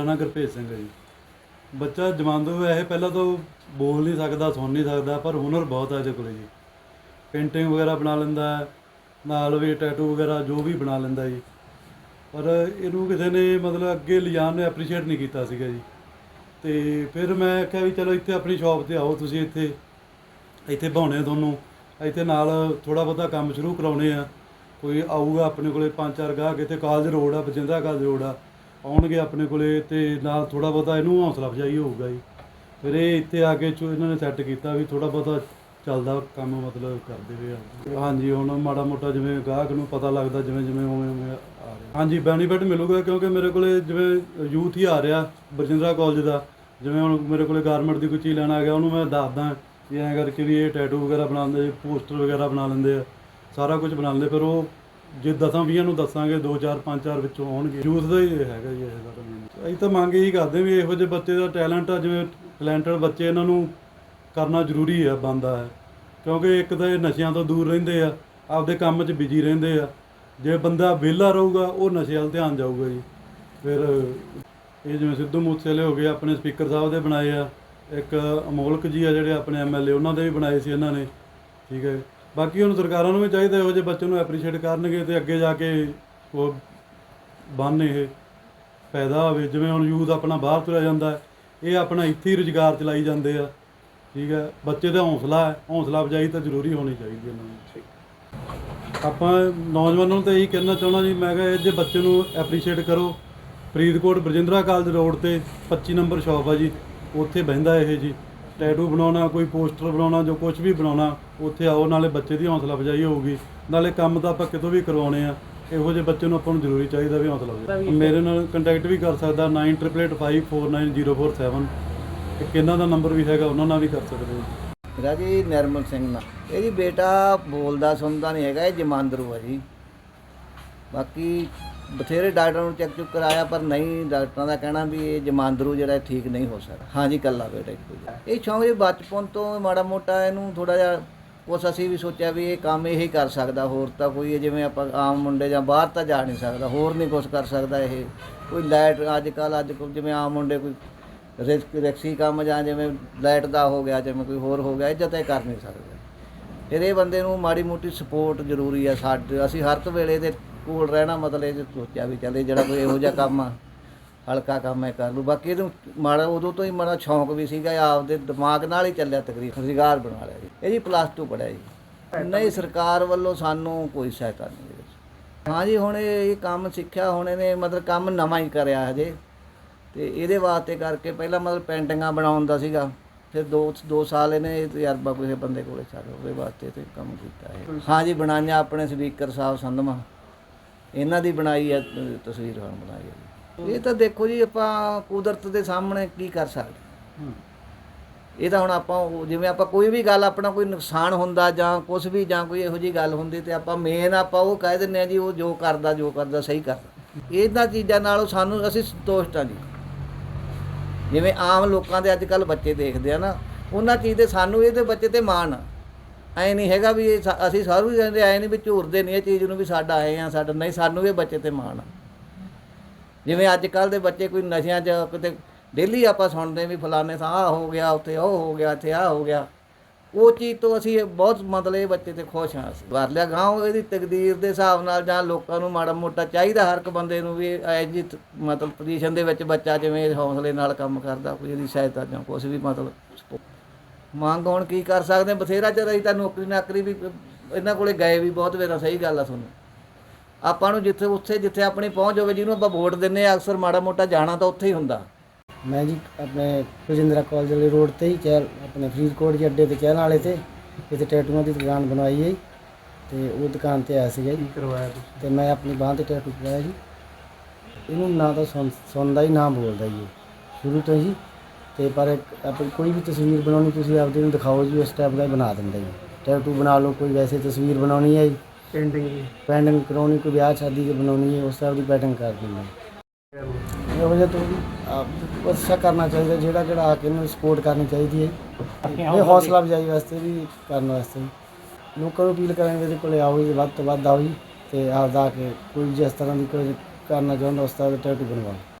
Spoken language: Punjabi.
ਮੇਰਾ ਨਾਮ ਗੁਰਭੇਜ ਸਿੰਘ ਹੈ ਜੀ। ਬੱਚਾ ਜਮਾਂਦੂ ਵੈਸੇ ਪਹਿਲਾਂ ਤਾਂ ਬੋਲ ਨਹੀਂ ਸਕਦਾ, ਸੁਣ ਨਹੀਂ ਸਕਦਾ, ਪਰ ਹੁਨਰ ਬਹੁਤ ਹੈ ਇਹਦੇ ਕੋਲੇ ਜੀ। ਪੇਂਟਿੰਗ ਵਗੈਰਾ ਬਣਾ ਲੈਂਦਾ, ਨਾਲ ਵੀ ਟੈਟੂ ਵਗੈਰਾ ਜੋ ਵੀ ਬਣਾ ਲੈਂਦਾ ਜੀ। ਪਰ ਇਹਨੂੰ ਕਿਸੇ ਨੇ ਮਤਲਬ ਅੱਗੇ ਲਿਜਾਣ ਨੂੰ ਐਪਰੀਸ਼ੀਏਟ ਨਹੀਂ ਕੀਤਾ ਸੀਗਾ ਜੀ। ਤੇ ਫਿਰ ਮੈਂ ਕਿਹਾ ਵੀ ਚਲੋ ਇੱਥੇ ਆਪਣੀ ਸ਼ਾਪ ਤੇ ਆਓ ਤੁਸੀਂ ਇੱਥੇ। ਇੱਥੇ ਬਾਉਣੇ ਆ ਤੁਹਾਨੂੰ। ਇੱਥੇ ਨਾਲ ਥੋੜਾ ਬਹੁਤਾ ਕੰਮ ਸ਼ੁਰੂ ਕਰਾਉਣੇ ਆ। ਕੋਈ ਆਊਗਾ ਆਪਣੇ ਕੋਲੇ ਪੰਜ ਚਾਰ ਗਾਹਕ, ਇੱਥੇ ਕਾਲਜ ਰੋਡ ਆ ਬਜਿੰਦਰਾ ਕਾਲਜ ਰੋਡ ਆ। ਆਉਣਗੇ ਆਪਣੇ ਕੋਲੇ ਤੇ ਨਾਲ ਥੋੜਾ ਬਹੁਤਾ ਇਹਨੂੰ ਹੌਸਲਾ ਅਫਜ਼ਾਈ ਹੋਊਗਾ ਜੀ। ਫਿਰ ਇਹ ਇੱਥੇ ਆ ਕੇ ਚੋ ਇਹਨਾਂ ਨੇ ਸੈੱਟ ਕੀਤਾ ਵੀ ਥੋੜਾ ਬਹੁਤਾ ਚੱਲਦਾ ਕੰਮ ਮਤਲਬ ਕਰਦੇ ਰਹੇ ਆ। ਹਾਂਜੀ, ਹੁਣ ਮਾੜਾ ਮੋਟਾ ਜਿਵੇਂ ਗਾਹਕ ਨੂੰ ਪਤਾ ਲੱਗਦਾ ਜਿਵੇਂ ਜਿਵੇਂ ਉਵੇਂ ਉਵੇਂ ਆ ਰਿਹਾ। ਹਾਂਜੀ ਬੈਨੀਫਿਟ ਮਿਲੂਗਾ ਕਿਉਂਕਿ ਮੇਰੇ ਕੋਲੇ ਜਿਵੇਂ ਯੂਥ ਹੀ ਆ ਰਿਹਾ, ਬਰਜਿੰਦਰਾ ਕਾਲਜ ਦਾ। ਜਿਵੇਂ ਹੁਣ ਮੇਰੇ ਕੋਲੇ ਗਾਰਮੈਂਟ ਦੀ ਕੋਈ ਚੀਜ਼ ਲੈਣ ਆ ਗਿਆ, ਉਹਨੂੰ ਮੈਂ ਦੱਸਦਾ ਵੀ ਐਂ ਕਰਕੇ ਵੀ ਇਹ ਟੈਟੂ ਵਗੈਰਾ ਬਣਾਉਂਦੇ ਪੋਸਟਰ ਵਗੈਰਾ ਬਣਾ ਲੈਂਦੇ ਆ, ਸਾਰਾ ਕੁਝ ਬਣਾ ਲੈਂਦੇ, ਫਿਰ ਉਹ ਜੇ ਦਸਾਂ ਵੀਹਾਂ ਨੂੰ ਦੱਸਾਂਗੇ 2 4 5 4 ਵਿੱਚੋਂ ਆਉਣਗੇ। ਯੂਥ ਦਾ ਹੀ ਹੈਗਾ ਜੀ ਇਹ ਸਾਰਾ main। ਅਸੀਂ ਤਾਂ ਮੰਗ ਇਹੀ ਕਰਦੇ ਵੀ ਇਹੋ ਜਿਹੇ ਬੱਚੇ ਦਾ ਟੈਲੈਂਟ ਆ, ਜਿਵੇਂ ਟੈਲੈਂਟਡ ਬੱਚੇ ਇਹਨਾਂ ਨੂੰ ਕਰਨਾ ਜ਼ਰੂਰੀ ਹੈ ਬੰਦਾ ਹੈ। ਕਿਉਂਕਿ ਇੱਕ ਤਾਂ ਇਹ ਨਸ਼ਿਆਂ ਤੋਂ ਦੂਰ ਰਹਿੰਦੇ ਆ, ਆਪਦੇ ਕੰਮ 'ਚ ਬਿਜ਼ੀ ਰਹਿੰਦੇ ਆ। ਜੇ ਬੰਦਾ ਵਿਹਲਾ ਰਹੂਗਾ, ਉਹ ਨਸ਼ੇ ਵੱਲ ਧਿਆਨ ਜਾਊਗਾ ਜੀ। ਫਿਰ ਇਹ ਜਿਵੇਂ ਸਿੱਧੂ ਮੂਸੇਵਾਲੇ ਹੋ ਗਏ, ਆਪਣੇ ਸਪੀਕਰ ਸਾਹਿਬ ਦੇ ਬਣਾਏ ਆ। ਇੱਕ ਅਮੋਲਕ ਜੀ ਆ ਜਿਹੜੇ ਆਪਣੇ ਐਮਐਲਏ ਉਹਨਾਂ ਦੇ ਵੀ ਬਣਾਏ ਸੀ ਇਹਨਾਂ ਨੇ। ਠੀਕ ਹੈ। ਬਾਕੀ ਹੁਣ ਸਰਕਾਰਾਂ ਨੂੰ ਵੀ ਚਾਹੀਦਾ ਇਹੋ ਜਿਹੇ ਬੱਚੇ ਨੂੰ ਐਪਰੀਸ਼ੀਏਟ ਕਰਨਗੇ ਤੇ ਅੱਗੇ ਜਾ ਕੇ ਉਹ ਬਣ ਇਹ ਪੈਦਾ ਹੋਵੇ। ਜਿਵੇਂ ਹੁਣ ਯੂਥ ਆਪਣਾ ਬਾਹਰ ਤੁਰਿਆ ਜਾਂਦਾ ਹੈ, ਇਹ ਆਪਣਾ ਇੱਥੇ ਹੀ ਰੁਜ਼ਗਾਰ ਚਲਾਈ ਜਾਂਦੇ ਆ। ਠੀਕ ਹੈ ਬੱਚੇ ਦਾ ਹੌਸਲਾ ਹੈ ਹੌਸਲਾ ਅਫਜ਼ਾਈ ਤਾਂ ਜ਼ਰੂਰੀ ਹੋਣੀ ਚਾਹੀਦੀ ਹੈ ਇਹਨਾਂ ਨੂੰ। ਆਪਾਂ ਨੌਜਵਾਨਾਂ ਨੂੰ ਤਾਂ ਇਹੀ ਕਹਿਣਾ ਚਾਹੁੰਦਾ ਜੀ ਮੈਂ ਕਿਹਾ ਇਹ ਜੇ ਬੱਚੇ ਨੂੰ ਐਪਰੀਸ਼ੀਏਟ ਕਰੋ। ਫਰੀਦਕੋਟ ਬਰਜਿੰਦਰਾ ਕਾਲਜ ਰੋਡ ਤੇ 25 ਨੰਬਰ ਸ਼ਾਪ ਆ ਜੀ ਉੱਥੇ ਬਹਿੰਦਾ ਇਹ ਜੀ। ਟੈਟੂ ਬਣਾਉਣਾ, ਕੋਈ ਪੋਸਟਰ ਬਣਾਉਣਾ, ਜੋ ਕੁਝ ਵੀ ਬਣਾਉਣਾ, ਉੱਥੇ ਆਓ, ਨਾਲੇ ਬੱਚੇ ਦੀ ਹੌਸਲਾ ਅਫਜ਼ਾਈ ਹੋਊਗੀ। ਨਾਲੇ ਕੰਮ ਤਾਂ ਆਪਾਂ ਕਿਤੋਂ ਵੀ ਕਰਵਾਉਣੇ ਆ, ਇਹੋ ਜਿਹੇ ਬੱਚੇ ਨੂੰ ਆਪਾਂ ਨੂੰ ਜ਼ਰੂਰੀ ਚਾਹੀਦਾ ਵੀ ਹੌਸਲਾ ਅਫਜ਼ਾਈ ਮੇਰੇ ਨਾਲ ਕੰਟੈਕਟ ਵੀ ਕਰ ਸਕਦਾ 9885490047 ਇੱਕ ਇਹਨਾਂ ਦਾ ਨੰਬਰ ਵੀ ਹੈਗਾ, ਉਹਨਾਂ ਨਾਲ ਵੀ ਕਰ ਸਕਦੇ ਹੋ। ਮੇਰਾ ਜੀ ਨਿਰਮਲ ਸਿੰਘ ਨਾ ਇਹ ਜੀ ਬੇਟਾ ਬੋਲਦਾ ਸੁਣਦਾ ਨਹੀਂ ਹੈਗਾ, ਇਹ ਜਮਾਂਦਰੂ ਹੈ ਜੀ। ਬਾਕੀ ਬਥੇਰੇ ਡਾਕਟਰਾਂ ਨੂੰ ਚੈੱਕ ਚੁੱਕ ਕਰਾਇਆ, ਪਰ ਨਹੀਂ, ਡਾਕਟਰਾਂ ਦਾ ਕਹਿਣਾ ਵੀ ਇਹ ਜਮਾਂਦਰੂ ਜਿਹੜਾ ਠੀਕ ਨਹੀਂ ਹੋ ਸਕਦਾ। ਹਾਂਜੀ ਕੱਲਾ ਬੇਟਾ ਇੱਕੋ ਇਹ ਸ਼ੌਂਕ ਜੀ ਬਚਪਨ ਤੋਂ ਮਾੜਾ ਮੋਟਾ ਇਹਨੂੰ ਥੋੜਾ ਜਿਹਾ ਉਸ ਅਸੀਂ ਵੀ ਸੋਚਿਆ ਵੀ ਇਹ ਕੰਮ ਇਹੀ ਕਰ ਸਕਦਾ, ਹੋਰ ਤਾਂ ਕੋਈ ਇਹ ਜਿਵੇਂ ਆਪਾਂ ਆਮ ਮੁੰਡੇ ਜਾਂ ਬਾਹਰ ਤਾਂ ਜਾ ਨਹੀਂ ਸਕਦਾ, ਹੋਰ ਨਹੀਂ ਕੁਝ ਕਰ ਸਕਦਾ ਇਹ। ਕੋਈ ਲਾਈਟ ਅੱਜ ਕੱਲ ਅੱਜ ਕੱਲ੍ਹ ਜਿਵੇਂ ਆਮ ਮੁੰਡੇ ਕੋਈ ਰਿਸਕ, ਰਿਕਸੀ ਕੰਮ ਜਾਂ ਜਿਵੇਂ ਲਾਈਟ ਦਾ ਹੋ ਗਿਆ, ਜਿਵੇਂ ਕੋਈ ਹੋਰ ਹੋ ਗਿਆ, ਇਹ ਤਾਂ ਇਹ ਕਰ ਨਹੀਂ ਸਕਦਾ। ਫਿਰ ਇਹ ਬੰਦੇ ਨੂੰ ਮਾੜੀ ਮੋਟੀ ਸਪੋਰਟ ਜ਼ਰੂਰੀ ਆ, ਸਾਡੇ, ਅਸੀਂ ਹਰ ਇੱਕ ਵੇਲੇ ਦੇ ਕੋਲ ਰਹਿਣਾ ਮਤਲਬ ਇਹ ਸੋਚਿਆ ਵੀ ਚੱਲੇ ਜਿਹੜਾ ਕੋਈ ਇਹੋ ਜਿਹਾ ਕੰਮ ਆ ਹਲਕਾ ਕੰਮ ਹੈ ਕਰ ਲੂ ਬਾਕੀ ਇਹਨੂੰ ਮਾੜਾ ਉਦੋਂ ਤੋਂ ਹੀ ਮਾੜਾ ਸ਼ੌਂਕ ਵੀ ਸੀਗਾ ਆਪਦੇ ਦਿਮਾਗ ਨਾਲ ਹੀ ਚੱਲਿਆ ਤਕਰੀਬਨ ਰੁਜ਼ਗਾਰ ਬਣਾ ਲਿਆ ਜੀ। ਇਹ ਜੀ ਪਲੱਸ 2 ਪੜਿਆ ਜੀ। ਨਹੀਂ ਸਰਕਾਰ ਵੱਲੋਂ ਸਾਨੂੰ ਕੋਈ ਸਹਾਇਤਾ ਨਹੀਂ ਹਾਂ ਜੀ ਹੁਣ ਇਹ ਕੰਮ ਸਿੱਖਿਆ ਹੁਣ ਇਹਨੇ ਮਤਲਬ ਕੰਮ ਨਵਾਂ ਹੀ ਕਰਿਆ ਹਜੇ। ਤੇ ਇਹਦੇ ਵਾਸਤੇ ਕਰਕੇ ਪਹਿਲਾਂ ਮਤਲਬ ਪੈਂਟਿੰਗਾਂ ਬਣਾਉਣ ਦਾ ਸੀਗਾ। ਫਿਰ ਦੋ ਦੋ ਸਾਲ ਇਹਨੇ ਤਜਰਬਾ ਕਿਸੇ ਬੰਦੇ ਕੋਲੇ ਚੱਲ ਉਹਦੇ ਵਾਸਤੇ ਤੇ ਕੰਮ ਕੀਤਾ ਹੈ ਹਾਂ ਜੀ ਬਣਾਈਆਂ ਆਪਣੇ ਸਪੀਕਰ ਸਾਹਿਬ ਸੰਧਮਾ। ਇਹਨਾਂ ਦੀ ਬਣਾਈ ਹੈ ਤਸਵੀਰ ਹੁਣ ਬਣਾਈ ਹੈ। ਇਹ ਤਾਂ ਦੇਖੋ ਜੀ ਆਪਾਂ ਕੁਦਰਤ ਦੇ ਸਾਹਮਣੇ ਕੀ ਕਰ ਸਕਦੇ ਇਹ ਤਾਂ ਹੁਣ ਆਪਾਂ ਜਿਵੇਂ ਆਪਾਂ ਕੋਈ ਵੀ ਗੱਲ ਆਪਣਾ ਕੋਈ ਨੁਕਸਾਨ ਹੁੰਦਾ ਜਾਂ ਕੁਝ ਵੀ ਜਾਂ ਕੋਈ ਇਹੋ ਜੀ ਗੱਲ ਹੁੰਦੀ ਤੇ ਆਪਾਂ ਮੇਨ ਆਪਾਂ ਉਹ ਕਹਿ ਦਿੰਦੇ ਆ ਜੀ ਉਹ ਜੋ ਕਰਦਾ ਜੋ ਕਰਦਾ ਸਹੀ ਕਰਦਾ। ਇਹਨਾਂ ਚੀਜ਼ਾਂ ਨਾਲੋਂ ਸਾਨੂੰ ਅਸੀਂ ਸੰਤੁਸ਼ਟ ਹਾਂ ਜੀ। ਜਿਵੇਂ ਆਮ ਲੋਕਾਂ ਦੇ ਅੱਜ ਕੱਲ ਬੱਚੇ ਦੇਖਦੇ ਆ ਨਾ ਉਹਨਾਂ ਚੀਜ਼ ਤੇ ਸਾਨੂੰ ਇਹਦੇ ਬੱਚੇ ਤੇ ਮਾਣ ਆ। ਐ ਨਹੀਂ ਹੈਗਾ ਵੀ ਅਸੀਂ ਸਾਰੂ ਕਹਿੰਦੇ ਐ ਨਹੀਂ ਵੀ ਝੂਰਦੇ ਨਹੀਂ ਇਹ ਚੀਜ਼ ਨੂੰ ਵੀ ਸਾਡਾ ਆਏ ਆ, ਸਾਡਾ ਨਹੀਂ, ਸਾਨੂੰ ਇਹ ਬੱਚੇ ਤੇ ਮਾਣ ਜਿਵੇਂ ਅੱਜ ਕੱਲ ਦੇ ਬੱਚੇ ਕੋਈ ਨਸ਼ਿਆਂ 'ਚ ਕਿਤੇ ਡੇਲੀ ਆਪਾਂ ਸੁਣਦੇ ਵੀ ਫਲਾਣੇ ਥਾਂ ਆਹ ਹੋ ਗਿਆ, ਉੱਥੇ ਉਹ ਹੋ ਗਿਆ, ਇੱਥੇ ਆਹ ਹੋ ਗਿਆ ਉਹ ਚੀਜ਼ ਤੋਂ ਅਸੀਂ ਬਹੁਤ ਮਤਲਬ ਇਹ ਬੱਚੇ ਤੇ ਖੁਸ਼ ਹਾਂ ਅਸੀਂ ਵਾਰ ਲਿਆ ਗਾਉਂ ਇਹਦੀ ਤਕਦੀਰ ਦੇ ਹਿਸਾਬ ਨਾਲ ਜਾਂ ਲੋਕਾਂ ਨੂੰ ਮਾੜਾ ਮੋਟਾ ਚਾਹੀਦਾ ਹਰ ਇੱਕ ਬੰਦੇ ਨੂੰ ਵੀ ਐ ਜੀ ਮਤਲਬ ਪੋਜੀਸ਼ਨ ਦੇ ਵਿੱਚ ਬੱਚਾ ਜਿਵੇਂ ਹੌਸਲੇ ਨਾਲ ਕੰਮ ਕਰਦਾ, ਕੋਈ ਇਹਦੀ ਸਹਾਇਤਾ ਜਾਂ ਕੁਛ ਵੀ ਮਤਲਬ। ਮੰਗ ਹੁਣ ਕੀ ਕਰ ਸਕਦੇ? ਬਥੇਰਾ ਚਿਰ ਅਸੀਂ ਤਾਂ ਨੌਕਰੀ ਨਾਕਰੀ ਵੀ ਇਹਨਾਂ ਕੋਲੇ ਗਏ ਵੀ ਬਹੁਤ ਵੇਰਾ ਸਹੀ ਗੱਲ ਆ ਤੁਹਾਨੂੰ। ਆਪਾਂ ਨੂੰ ਜਿੱਥੇ ਉੱਥੇ ਜਿੱਥੇ ਆਪਣੀ ਪਹੁੰਚ ਹੋਵੇ ਜਿਹਨੂੰ ਆਪਾਂ ਵੋਟ ਦਿੰਨੇ ਆ ਅਕਸਰ ਮਾੜਾ ਮੋਟਾ ਜਾਣਾ ਤਾਂ ਉੱਥੇ ਹੀ ਹੁੰਦਾ। ਮੈਂ ਜੀ ਆਪਣੇ ਰਜਿੰਦਰਾ ਕਾਲਜ ਵਾਲੇ ਰੋਡ ਤੇ ਹੀ ਚਹਿਲ ਆਪਣੇ ਫਰੀਦਕੋਟ ਜੀ ਅੱਡੇ ਤੇ ਚਹਿਲ ਵਾਲੇ ਤੇ ਇੱਥੇ ਟੈਟੂਆਂ ਦੀ ਦੁਕਾਨ ਬਣਵਾਈ ਹੈ ਜੀ। ਤੇ ਉਹ ਦੁਕਾਨ ਤੇ ਆਇਆ ਸੀਗਾ ਜੀ। ਕਰਵਾਇਆ ਤੁਸੀਂ? ਤੇ ਮੈਂ ਆਪਣੀ ਬਾਂਹ ਤੇ ਟੈਟੂ ਕਰਵਾਇਆ ਜੀ। ਇਹਨੂੰ ਨਾ ਤਾਂ ਸੁਣ- ਸੁਣਦਾ ਹੀ ਨਾ ਬੋਲਦਾ ਜੀ। ਇਹ, ਸ਼ੁਰੂ ਤੋਂ ਜੀ ਤੇ ਪਰ ਇੱਕ ਆਪਣੀ ਕੋਈ ਵੀ ਤਸਵੀਰ ਬਣਾਉਣੀ ਤੁਸੀਂ ਆਪਦੇ ਨੂੰ ਦਿਖਾਓ ਜੀ ਉਸ ਟਾਈਪ ਦਾ ਹੀ ਬਣਾ ਦਿੰਦਾ ਜੀ। ਟੈਟੂ ਬਣਾ ਲਓ ਕੋਈ ਵੈਸੇ ਤਸਵੀਰ ਬਣਾਉਣੀ ਹੈ ਜੀ। ਪੇਂਟਿੰਗ ਦੀ ਪੈਂਡਿੰਗ ਕਰਾਉਣੀ ਕੋਈ ਵਿਆਹ ਸ਼ਾਦੀ ਦੀ ਬਣਾਉਣੀ ਹੈ ਉਸ ਟਾਈਪ ਦੀ ਪੈਟਰਨ ਕਰ ਦਿੰਦਾ ਇਹੋ ਜਿਹਾ ਤੋਂ ਆਪ ਅੱਛਾ ਕਰਨਾ ਚਾਹੀਦਾ ਜਿਹੜਾ ਜਿਹੜਾ ਆ ਕੇ ਇਹਨੂੰ ਸਪੋਰਟ ਕਰਨੀ ਚਾਹੀਦੀ ਹੈ। ਇਹ ਹੌਸਲਾ ਅਫਜ਼ਾਈ ਵਾਸਤੇ ਵੀ ਕਰਨ ਵਾਸਤੇ ਵੀ। ਲੋਕਾਂ ਨੂੰ ਅਪੀਲ ਕਰਾਂਗੇ ਇਹਦੇ ਕੋਲੇ ਆਓ ਜੀ ਵੱਧ ਤੋਂ ਵੱਧ ਆਓ ਜੀ ਤੇ ਆਪਦਾ ਆ ਕੇ ਕੋਈ ਜਿਸ ਤਰ੍ਹਾਂ ਦੀ ਕੋਈ ਕਰਨਾ ਚਾਹੁੰਦਾ ਉਸ ਤਰ੍ਹਾਂ ਦਾ ਟੈਟੂ ਬਣਵਾਓ।